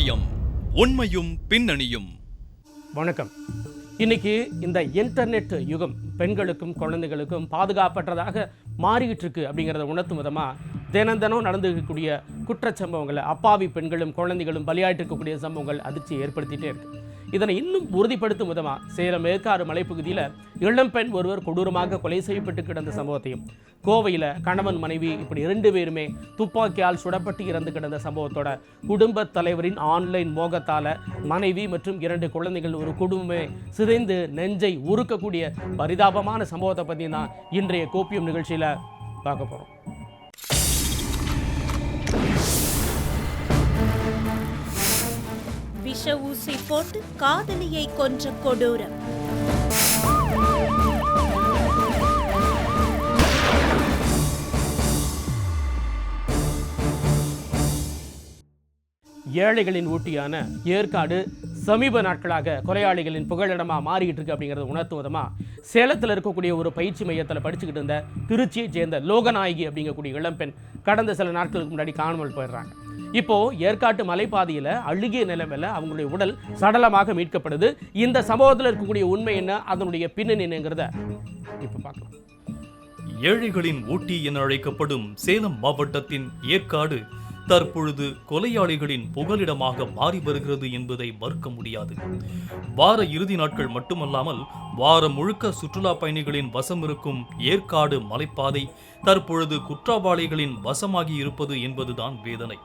கோப்பியம் உண்மையும் பின்னணியும். வணக்கம். இன்னைக்கு இந்த இன்டர்நெட் யுகம் பெண்களுக்கும் குழந்தைகளுக்கும் பாதுகாப்பற்றதாக மாறிக்கிட்டு இருக்கு அப்படிங்கிறத உணர்த்தும் விதமாக தினம் தினம் நடந்துக்கக்கூடிய குற்றச்சம்பவங்களை அப்பாவி பெண்களும் குழந்தைகளும் பலியாயிட்டு இருக்கக்கூடிய சம்பவங்கள் அதிர்ச்சியை ஏற்படுத்திட்டே இருக்கு. இதனை இன்னும் உறுதிப்படுத்தும் விதமாக சேலம் மேற்காறு மலைப்பகுதியில் இளம்பெண் ஒருவர் கொடூரமாக கொலை செய்யப்பட்டு கிடந்த சம்பவத்தையும் கோவையில் கணவன் மனைவி இப்படி இரண்டு பேருமே துப்பாக்கியால் சுடப்பட்டு இறந்து கிடந்த சம்பவத்தோட குடும்பத் தலைவரின் ஆன்லைன் மோகத்தால் மனைவி மற்றும் இரண்டு குழந்தைகள் ஒரு குடும்பமே சிதைந்து நெஞ்சை உருக்கக்கூடிய பரிதாபமான சம்பவத்தை பற்றி தான் இன்றைய கோப்பியம் நிகழ்ச்சியில் பார்க்க போகிறோம் விஷ ஊசி போட்டு காதலியை கொன்ற கொடூரம். ஏழைகளின் ஊட்டியான ஏற்காடு சமீப நாட்களாக கொலையாளிகளின் புகழிடமா மாறிக்கிட்டு இருக்கு அப்படிங்கிறத உணர்த்தும் விதமா சேலத்தில் இருக்கக்கூடிய ஒரு பயிற்சி மையத்தில் படிச்சுக்கிட்டு இருந்த திருச்சியை சேர்ந்த லோகநாயகி அப்படிங்கக்கூடிய இளம்பெண் கடந்த சில நாட்களுக்கு முன்னாடி காணாமல் போயிடுறாங்க. இப்போ ஏற்காட்டு மலைப்பாதையில் அழுகிய நிலைமையில் அவங்களுடைய உடல் சடலமாக மீட்கப்படுது. இந்த சம்பவத்தில் இருக்கக்கூடிய உண்மை என்ன? அதனுடைய பின்னணி என்னங்கிறத இப்போ பார்க்கலாம். ஏழைகளின் ஊட்டி என அழைக்கப்படும் சேலம் மாவட்டத்தின் ஏற்காடு தற்பொழுது கொலையாளிகளின் புகலிடமாக மாறி வருகிறது என்பதை மறுக்க முடியாது. வார இறுதி நாட்கள் மட்டுமல்லாமல் வாரம் முழுக்க சுற்றுலா பயணிகளின் வசம் இருக்கும் ஏற்காடு மலைப்பாதை தற்பொழுது குற்றவாளிகளின் வசமாகி இருப்பது என்பதுதான் வேதனை.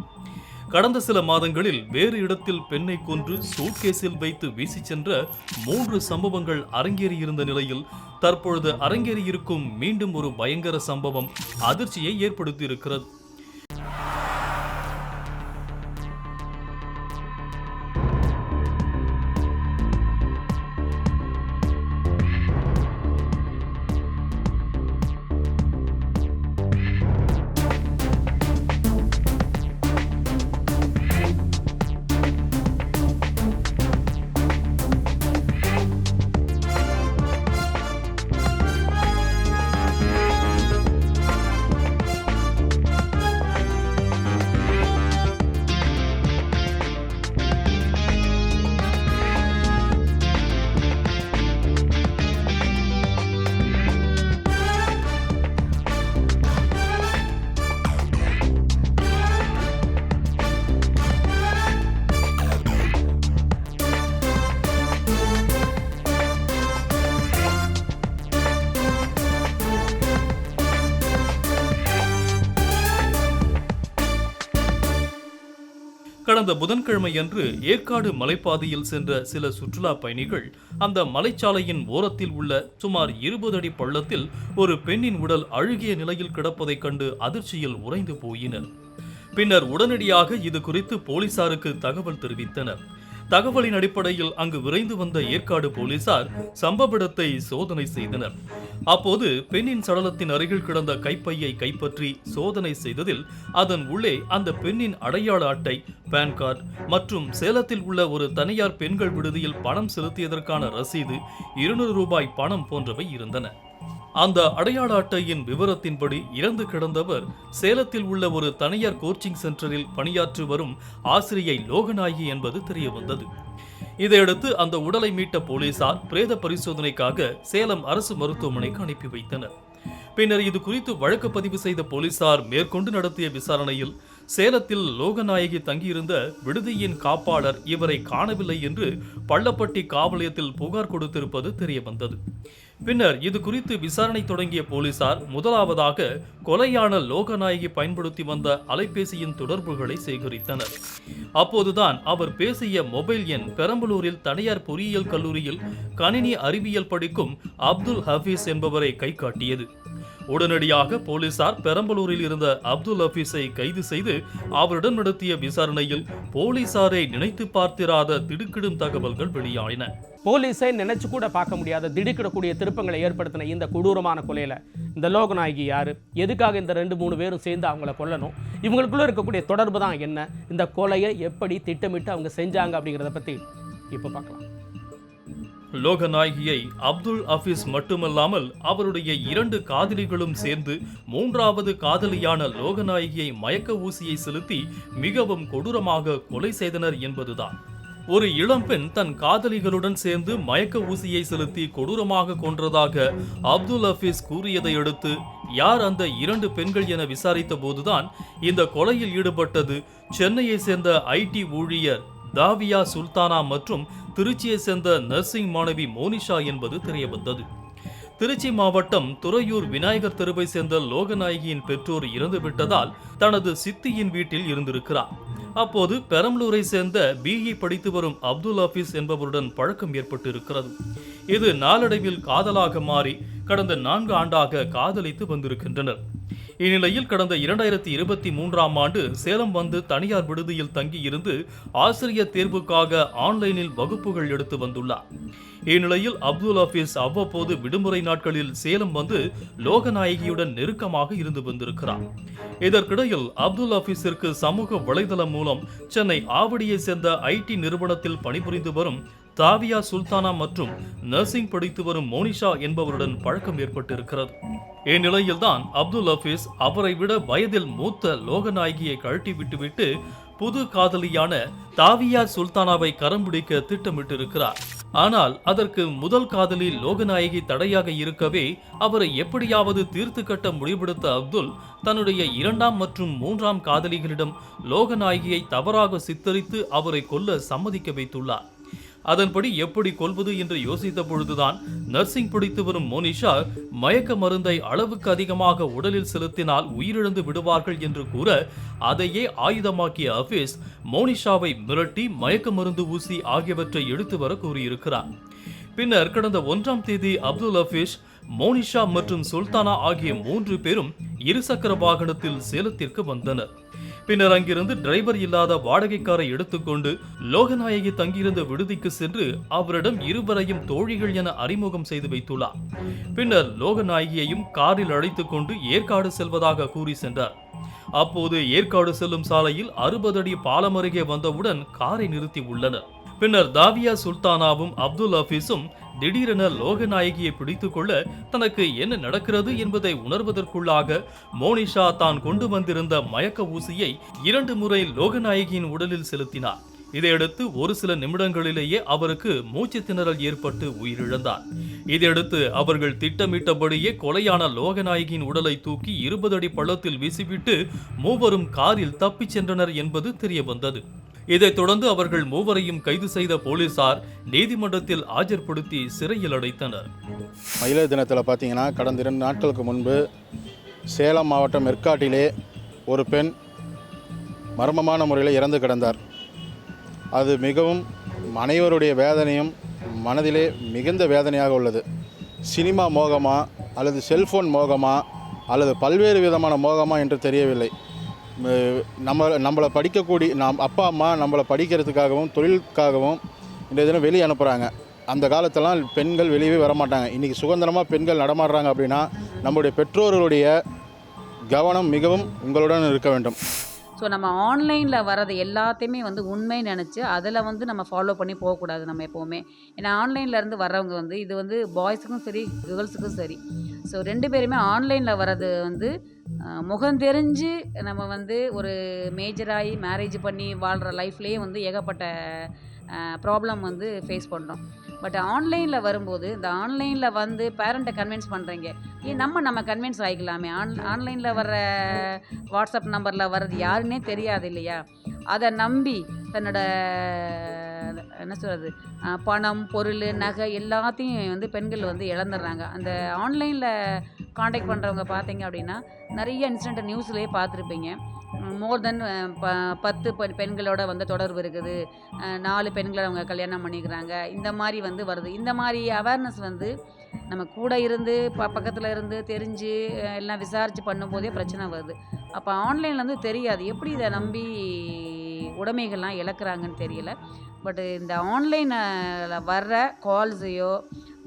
கடந்த சில மாதங்களில் வேறு இடத்தில் பெண்ணை கொன்று சூட்கேஸில் வைத்து வீசி சென்ற மூன்று சம்பவங்கள் அரங்கேறியிருந்த நிலையில் தற்பொழுது அரங்கேறியிருக்கும் மீண்டும் ஒரு பயங்கர சம்பவம் அதிர்ச்சியை ஏற்படுத்தியிருக்கிறது. கடந்த புதன்கிழமையன்று ஏற்காடு மலைப்பாதையில் சென்ற சில சுற்றுலா பயணிகள் அந்த மலைச்சாலையின் ஓரத்தில் உள்ள சுமார் இருபது அடி பள்ளத்தில் ஒரு பெண்ணின் உடல் அழுகிய நிலையில் கிடப்பதைக் கண்டு அதிர்ச்சியில் உறைந்து போயினர். பின்னர் உடனடியாக இது குறித்து போலீசாருக்கு தகவல் தெரிவித்தனர். தகவலின் அடிப்படையில் அங்கு விரைந்து வந்த ஏற்காடு போலீசார் சம்பவ இடத்தை சோதனை செய்தனர். அப்போது பெண்ணின் சடலத்தின் அருகில் கிடந்த கைப்பையை கைப்பற்றி சோதனை செய்ததில் அதன் உள்ளே அந்த பெண்ணின் அடையாள அட்டை பான் கார்டு மற்றும் சேலத்தில் உள்ள ஒரு தனியார் பெண்கள் விடுதியில் பணம் செலுத்தியதற்கான ரசீது இருநூறு ரூபாய் பணம் போன்றவை இருந்தன. அந்த அடையாள அட்டையின் விவரத்தின்படி இறந்து கிடந்தவர் சேலத்தில் உள்ள ஒரு தனியார் கோச்சிங் சென்டரில் பணியாற்றி வரும் ஆசிரியை லோகநாயகி என்பது தெரியவந்தது. இதையடுத்து அந்த உடலை மீட்ட போலீசார் பிரேத பரிசோதனைக்காக சேலம் அரசு மருத்துவமனைக்கு அனுப்பி வைத்தனர். பின்னர் இது குறித்து வழக்கு பதிவு செய்த போலீசார் மேற்கொண்டு நடத்திய விசாரணையில் சேலத்தில் லோகநாயகி தங்கியிருந்த விடுதியின் காப்பாளர் இவரை காணவில்லை என்று பள்ளப்பட்டி காவலயத்தில் புகார் கொடுத்திருப்பது தெரியவந்தது. பின்னர் இது குறித்து விசாரணை தொடங்கிய போலீசார் முதலாவதாக கொலையான லோகநாயகி பயன்படுத்தி வந்த அலைபேசியின் தொடர்புகளை சேகரித்தனர். அப்போதுதான் அவர் பேசிய மொபைல் எண் பெரம்பலூரில் தனியார் பொறியியல் கல்லூரியில் கணினி அறிவியல் படிக்கும் அப்துல் ஹபீஸ் என்பவரை கை காட்டியது உடனடியாக போலீசார் பெரம்பலூரில் இருந்த அப்துல் ஹபீஸை கைது செய்து அவருடன் நடத்திய விசாரணையில் போலீசாரை நினைத்து பார்த்திராத திடுக்கிடும் தகவல்கள் வெளியாயின. போலீஸை நினைச்சு கூட பார்க்க முடியாத திடுக்கிடக்கூடிய திருப்பங்களை ஏற்படுத்தின இந்த கொடூரமான கொலையில இந்த லோகநாயகி யாரு? எதுக்காக இந்த ரெண்டு மூணு பேரும் சேர்ந்து அவங்கள கொல்லணும்? இவங்களுக்குள்ள இருக்கக்கூடிய தொடர்பு தான் என்ன? இந்த கொலையை எப்படி திட்டமிட்டு அவங்க செஞ்சாங்க அப்படிங்கிறத பத்தி இப்போ பார்க்கலாம். லோகநாயகியை அப்துல் ஹபீஸ் மட்டுமல்லாமல் அவருடைய இரண்டு காதலிகளும் சேர்ந்து மூன்றாவது காதலியான லோகநாயகியை மயக்க ஊசியை செலுத்தி மிகவும் கொடூரமாக கொலை செய்தனர் என்பதுதான். ஒரு இளம்பெண் தன் காதலிகளுடன் சேர்ந்து மயக்க ஊசியை செலுத்தி கொடூரமாக கொன்றதாக அப்துல் அபீஸ் கூறியதை அடுத்து யார் அந்த இரண்டு பெண்கள் என விசாரித்த போதுதான் இந்த கொலையில் ஈடுபட்டது சென்னையை சேர்ந்த ஐடி ஊழியர் தாவியா சுல்தானா மற்றும் திருச்சியை சேர்ந்த நர்சிங் மாணவி மோனிஷா என்பது தெரியவந்தது. திருச்சி மாவட்டம் துறையூர் விநாயகர் தெருவை சேர்ந்த லோகநாயகியின் பெற்றோர் இறந்துவிட்டதால் தனது சித்தியின் வீட்டில் இருந்திருக்கிறார். அப்போது பெரம்பலூரை சேர்ந்த பிஇ படித்து வரும் அப்துல் ஹபீஸ் என்பவருடன் பழக்கம் ஏற்பட்டிருக்கிறது. இது நாளடைவில் காதலாக மாறி கடந்த நான்கு ஆண்டாக காதலித்து வந்திருக்கின்றனர். இந்நிலையில் கடந்த இரண்டாயிரத்தி இருபத்தி மூன்றாம் ஆண்டு சேலம் வந்து தனியார் விடுதியில் தங்கியிருந்து ஆசிரியர் தேர்வுக்காக ஆன்லைனில் வகுப்புகள் எடுத்து வந்துள்ளார். இந்நிலையில் அப்துல் ஹபீஸ் அவ்வப்போது விடுமுறை நாட்களில் சேலம் வந்து லோகநாயகியுடன் நெருக்கமாக இருந்து வந்திருக்கிறார். இதற்கிடையில் அப்துல் ஹபீஸிற்கு சமூக வலைதளம் மூலம் சென்னை ஆவடியை சேர்ந்த ஐடி நிறுவனத்தில் பணிபுரிந்து வரும் தாவியா சுல்தானா மற்றும் நர்சிங் படித்து வரும் மோனிஷா என்பவருடன் பழக்கம் ஏற்பட்டிருக்கிறது. இந்நிலையில்தான் அப்துல் ஹபீஸ் அவரை விட வயதில் மூத்த லோகநாயகியை கழட்டி விட்டுவிட்டு புது காதலியான தாவியா சுல்தானாவை கரம் பிடிக்க திட்டமிட்டிருக்கிறார். ஆனால் அதற்கு முதல் காதலி லோகநாயகி தடையாக இருக்கவே அவரை எப்படியாவது தீர்த்து கட்ட முடிவெடுத்த அப்துல் தன்னுடைய இரண்டாம் மற்றும் மூன்றாம் காதலிகளிடம் லோகநாயகியை தவறாக சித்தரித்து அவரை கொல்ல சம்மதிக்க வைத்துள்ளார். அதன்படி எப்படி கொள்வது என்று யோசித்த பொழுதுதான் நர்சிங் பிடித்து வரும் மோனிஷா மயக்க மருந்தை அளவுக்கு அதிகமாக உடலில் செலுத்தினால் உயிரிழந்து விடுவார்கள் என்று கூற அதையே ஆயுதமாக்கிய ஹபீஸ் மோனிஷாவை மிரட்டி மயக்க மருந்து ஊசி ஆகியவற்றை எடுத்து வர கூறியிருக்கிறார். பின்னர் கடந்த ஒன்றாம் தேதி அப்துல் ஹபீஸ் மோனிஷா மற்றும் சுல்தானா ஆகிய மூன்று பேரும் இருசக்கர வாகனத்தில் சேலத்திற்கு வந்தனர். பின்னர் அங்கிருந்து டிரைவர் இல்லாத வாடகைக்காரை எடுத்துக்கொண்டு லோகநாயகி தங்கியிருந்த விடுதிக்கு சென்று அவரிடம் இருவரையும் தோழிகள் என அறிமுகம் செய்து வைத்துள்ளார். பின்னர் லோகநாயகியையும் காரில் அழைத்துக்கொண்டு ஏற்காடு செல்வதாக கூறி சென்றார். அப்போது ஏற்காடு செல்லும் சாலையில் அறுபது அடி பாலம் அருகே வந்தவுடன் காரை நிறுத்தி உள்ளனர். பின்னர் தாவியா சுல்தானாவும் அப்துல் ஹபீஸும் திடீரென லோகநாயகியை பிடித்துக்கொள்ள தனக்கு என்ன நடக்கிறது என்பதை உணர்வதற்குள்ளாக மோனிஷா தான் கொண்டு வந்திருந்த மயக்க ஊசியை இரண்டு முறை லோகநாயகியின் உடலில் செலுத்தினார். இதையடுத்து ஒரு சில நிமிடங்களிலேயே அவருக்கு மூச்சு திணறல் ஏற்பட்டு உயிரிழந்தார். இதையடுத்து அவர்கள் திட்டமிட்டபடியே கொலையான லோகநாயகியின் உடலை தூக்கி இருபது அடி பள்ளத்தில் வீசிவிட்டு மூவரும் காரில் தப்பிச் சென்றனர் என்பது தெரியவந்தது. இதைத் தொடர்ந்து அவர்கள் மூவரையும் கைது செய்த போலீசார் நீதிமன்றத்தில் ஆஜர்படுத்தி சிறையில் அடைத்தனர். மயிலர் தினத்தில் பார்த்தீங்கன்னா கடந்த இரண்டு நாட்களுக்கு முன்பு சேலம் மாவட்டம் மெர்காட்டிலே ஒரு பெண் மர்மமான முறையில் இறந்து கிடந்தார். அது மிகவும் அனைவருடைய வேதனையும் மனதிலே மிகுந்த வேதனையாக உள்ளது. சினிமா மோகமா அல்லது செல்ஃபோன் மோகமா அல்லது பல்வேறு விதமான மோகமா என்று தெரியவில்லை. நம்ம நம்மளை படிக்கக்கூடிய நாம் அப்பா அம்மா நம்மளை படிக்கிறதுக்காகவும் தொழிலுக்காகவும் இந்த தினம் வெளியே அனுப்புகிறாங்க அந்த காலத்தெல்லாம் பெண்கள் வெளியவே வரமாட்டாங்க. இன்றைக்கி சுதந்திரமாக பெண்கள் நடமாடுறாங்க அப்படின்னா நம்முடைய பெற்றோர்களுடைய கவனம் மிகவும் உங்களுடன் இருக்க வேண்டும். ஸோ நம்ம ஆன்லைனில் வர்றது எல்லாத்தையுமே வந்து உண்மை நினச்சி அதில் வந்து நம்ம ஃபாலோ பண்ணி போகக்கூடாது நம்ம எப்போவுமே. ஏன்னா ஆன்லைன்லேருந்து வர்றவங்க வந்து இது வந்து பாய்ஸுக்கும் சரி கேர்ள்ஸுக்கும் சரி. ஸோ ரெண்டு பேருமே ஆன்லைனில் வர்றது வந்து முகம் தெரிஞ்சு நம்ம வந்து ஒரு மேஜராகி மேரேஜ் பண்ணி வாழ்கிற லைஃப்லேயே வந்து ஏகப்பட்ட ப்ராப்ளம் வந்து ஃபேஸ் பண்ணுறோம் பட் ஆன்லைனில் வரும்போது இந்த ஆன்லைனில் வந்து பேரண்ட்டை கன்வின்ஸ் பண்ணுறீங்க ஏன் நம்ம நம்ம கன்வின்ஸ் ஆகிக்கலாமே ஆன் ஆன்லைனில் வர்ற வாட்ஸ்அப் நம்பரில் வர்றது யாருன்னே தெரியாது இல்லையா? அதை நம்பி தன்னோட என்ன சொல்கிறது பணம் பொருள் நகை எல்லாத்தையும் வந்து பெண்கள் வந்து இழந்துடுறாங்க. அந்த ஆன்லைனில் காண்டாக்ட் பண்ணுறவங்க பார்த்தீங்க அப்படின்னா நிறைய இன்சிடென்ட் நியூஸ்லேயே பார்த்துருப்பீங்க மோர் தென் ப பத்து பெண் பெண்களோட வந்து தொடர்பு இருக்குது. நாலு பெண்களை அவங்க கல்யாணம் பண்ணிக்கிறாங்க. இந்த மாதிரி வந்து வருது. இந்த மாதிரி அவேர்னஸ் வந்து நம்ம கூட இருந்து ப பக்கத்தில் இருந்து தெரிஞ்சு எல்லாம் விசாரித்து பண்ணும்போதே பிரச்சனை வருது. அப்போ ஆன்லைனில் வந்து தெரியாது. எப்படி இதை நம்பி உடைமைகள்லாம் இழக்கிறாங்கன்னு தெரியல. பட் இந்த ஆன்லைனில் வர்ற கால்ஸையோ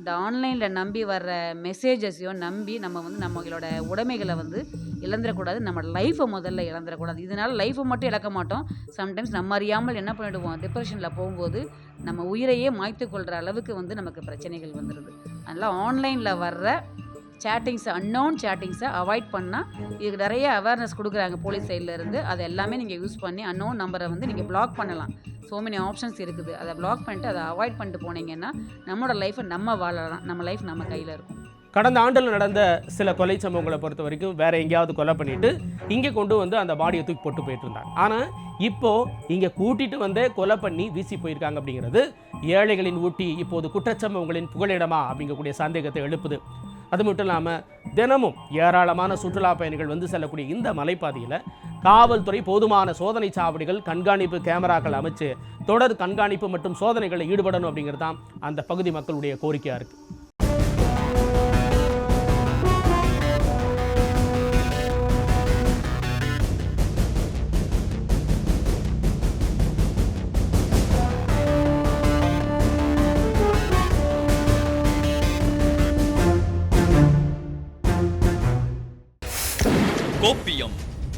இந்த ஆன்லைனில் நம்பி வர்ற மெசேஜஸையும் நம்பி நம்ம வந்து நம்மளோட உடைமைகளை வந்து இழந்துடக்கூடாது. நம்ம லைஃப்பை முதல்ல இழந்துடக்கூடாது. இதனால் லைஃப்பை மட்டும் இழக்க மாட்டோம். சம்டைம்ஸ் நம்ம அறியாமல் என்ன பண்ணிடுவோம்? டிப்ரெஷனில் போகும்போது நம்ம உயிரையே மாய்த்து கொள்கிற அளவுக்கு வந்து நமக்கு பிரச்சனைகள் வந்துடுது. அதனால் ஆன்லைனில் வர்ற சேட்டிங்ஸை அன்னோன் சேட்டிங்ஸை அவாய்ட் பண்ணால் இதுக்கு நிறைய அவேர்னஸ் கொடுக்குறாங்க போலீஸ் சைடில் இருந்து. அதை எல்லாமே நீங்கள் யூஸ் பண்ணி அன்னோன் நம்பரை வந்து நீங்கள் பிளாக் பண்ணலாம். ஸோ மெனி ஆப்ஷன்ஸ் இருக்குது. அதை பிளாக் பண்ணிட்டு அதை அவாய்ட் பண்ணிட்டு போனீங்கன்னா நம்மளோட லைஃப்பை நம்ம வாழலாம். நம்ம லைஃப் நம்ம கையில் இருக்கும். கடந்த ஆண்டில் நடந்த சில கொலை சம்பவங்களை பொறுத்த வரைக்கும் வேற எங்கேயாவது கொலை பண்ணிட்டு இங்கே கொண்டு வந்து அந்த பாடியை தூக்கி போட்டு போயிட்டு இருந்தாங்க. ஆனால் இப்போ இங்கே கூட்டிட்டு வந்தே கொலை பண்ணி வீசி போயிருக்காங்க அப்படிங்கிறது ஏழைகளின் ஊட்டி இப்போது குற்றச்சம்பவங்களின் புகலிடமா அப்படிங்கக்கூடிய சந்தேகத்தை எழுப்புது. அது மட்டும் இல்லாமல் தினமும் ஏராளமான சுற்றுலா பயணிகள் வந்து செல்லக்கூடிய இந்த மலைப்பாதையில் காவல்துறை போதுமான சோதனை சாவடிகள் கண்காணிப்பு கேமராக்கள் அமைச்சு தொடர் கண்காணிப்பு மற்றும் சோதனைகளில் ஈடுபடணும் அப்படிங்கிறது தான் அந்த பகுதி மக்களுடைய கோரிக்கையாக இருக்குது